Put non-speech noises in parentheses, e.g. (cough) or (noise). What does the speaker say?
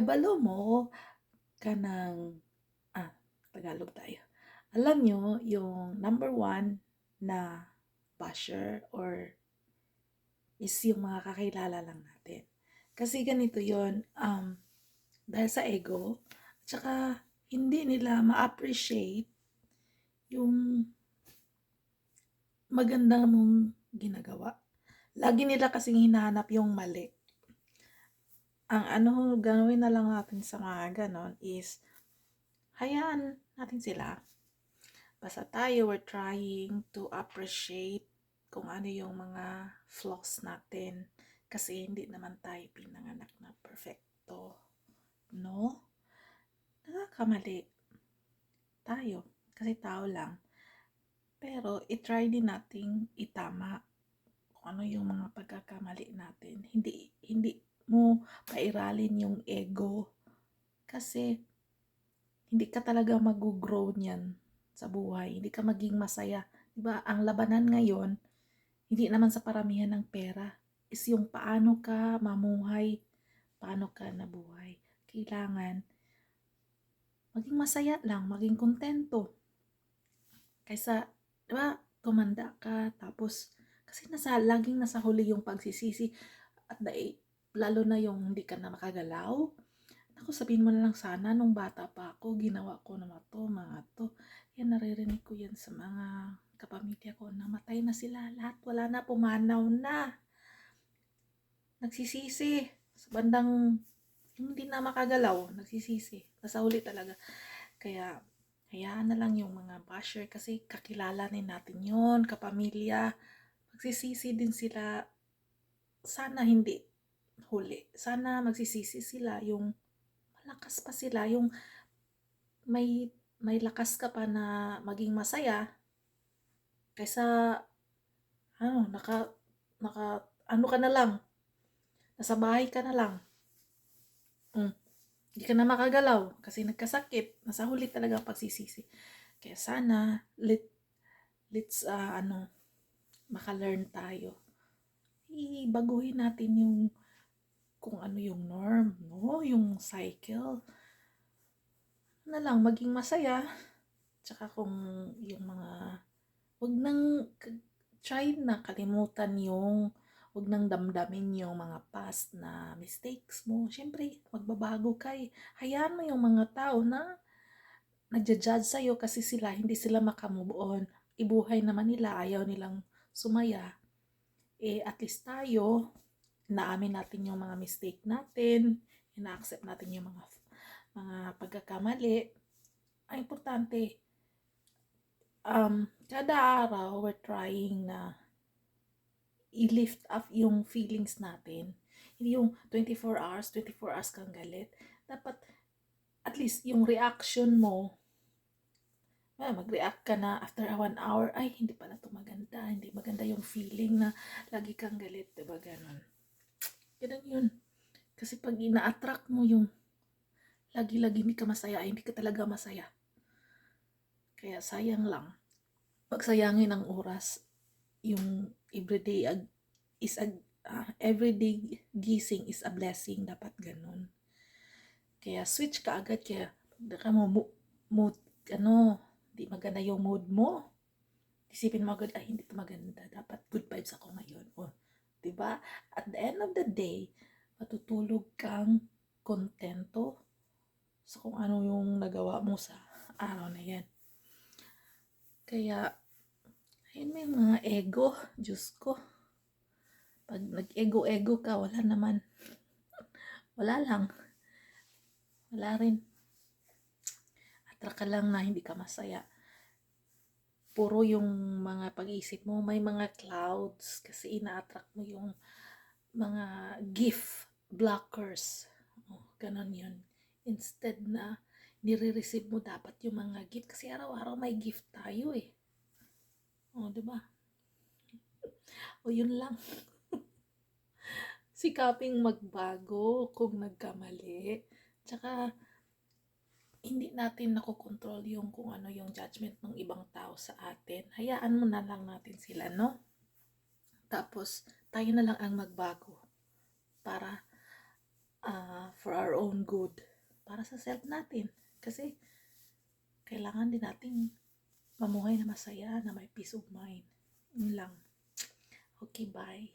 Kahibalo mo kanang ah, Tagalog tayo. Alam nyo, yung number one na basher or is yung mga kakilala lang natin. Kasi ganito yon um, dahil sa ego, tsaka hindi nila ma-appreciate yung maganda mong ginagawa. Lagi nila kasing hinahanap yung mali. Ang ano, gawin na lang natin sa mga ganon is, hayaan natin sila. Basta tayo, we're trying to appreciate kung ano yung mga flaws natin. Kasi hindi naman tayo pinanganak na perfecto. No? Nakakamali. Tayo. Kasi tao lang. Pero, itry din nating itama kung ano yung mga pagkakamali natin. Hindi, hindi pairalin yung ego. Kasi, hindi ka talaga mag-grow niyan sa buhay. Hindi ka maging masaya. Diba? Ang labanan ngayon, hindi naman sa paramihan ng pera. Is yung paano ka mamuhay, paano ka nabuhay. Kailangan, maging masaya lang, maging kontento. Kaysa, di ba, tumanda ka, tapos, kasi nasa, laging nasa huli yung pagsisisi, at the, lalo na yung hindi ka na makagalaw. Ako, sabihin mo na lang sana, nung bata pa ako, ginawa ko naman to, mga to. Yan, naririnig ko yan sa mga kapamilya ko. Namatay na sila lahat. Wala na, pumanaw na. Nagsisisi. Sa bandang hindi na makagalaw, nagsisisi. Nasa huli talaga. Kaya, hayaan na lang yung mga basher kasi kakilala din natin yon kapamilya. Magsisisi din sila. Sana hindi huli. Sana magsisisi sila yung malakas pa sila. Yung may may lakas ka pa na maging masaya kaysa ano, naka naka ano ka na lang. Nasa bahay ka na lang. Mm. Hindi ka na makagalaw kasi nagkasakit. Nasa huli talaga ang pagsisisi. Kaya sana, let, let's, uh, ano, makalearn tayo. Ibaguhin natin yung kung ano yung norm, no? Yung cycle. Na lang, maging masaya. Tsaka kung yung mga, wag nang, try na kalimutan yung Huwag nang damdamin yung mga past na mistakes mo. Siyempre, magbabago ka eh. Hayaan mo yung mga tao na nagja-judge sa'yo kasi sila, hindi sila makamove on. Ibuhay naman nila, ayaw nilang sumaya. Eh, at least tayo, naamin natin yung mga mistake natin, ina-accept natin yung mga mga pagkakamali. Ang importante, um, kada araw, we're trying na i-lift up yung feelings natin. Hindi yung 24 hours, 24 hours kang galit. Dapat, at least, yung reaction mo, well, mag-react ka na after one hour, ay, hindi pala to maganda. Hindi maganda yung feeling na lagi kang galit. Diba ganon? Ganun yun. Kasi pag ina-attract mo yung lagi-lagi hindi ka masaya, ay hindi ka talaga masaya. Kaya sayang lang. Pagsayangin ang oras, yung everyday is a uh, everyday gising is a blessing dapat ganun kaya switch ka agad kaya pag ka mo mood ano di maganda yung mood mo isipin mo agad ay hindi to maganda dapat good vibes ako ngayon o di ba end of the day matutulog kang kontento sa kung ano yung nagawa mo sa araw na yan kaya Ayun may mga ego. Diyos ko. Pag nag-ego-ego ka, wala naman. (laughs) Wala lang. Wala rin. Attract ka lang na hindi ka masaya. Puro yung mga pag-iisip mo, may mga clouds kasi ina-attract mo yung mga gift blockers. Oh, ganon yun. Instead na nire-receive mo dapat yung mga gift kasi araw-araw may gift tayo eh. O, oh, di ba? O, yun lang. (laughs) Sikaping magbago kung nagkamali. Tsaka, hindi natin nakokontrol yung kung ano yung judgment ng ibang tao sa atin. Hayaan mo na lang natin sila, no? Tapos, tayo na lang ang magbago para uh, for our own good. Para sa self natin. Kasi, kailangan din nating mamuhay na masaya, na may peace of mind. Yun lang. Okay, bye.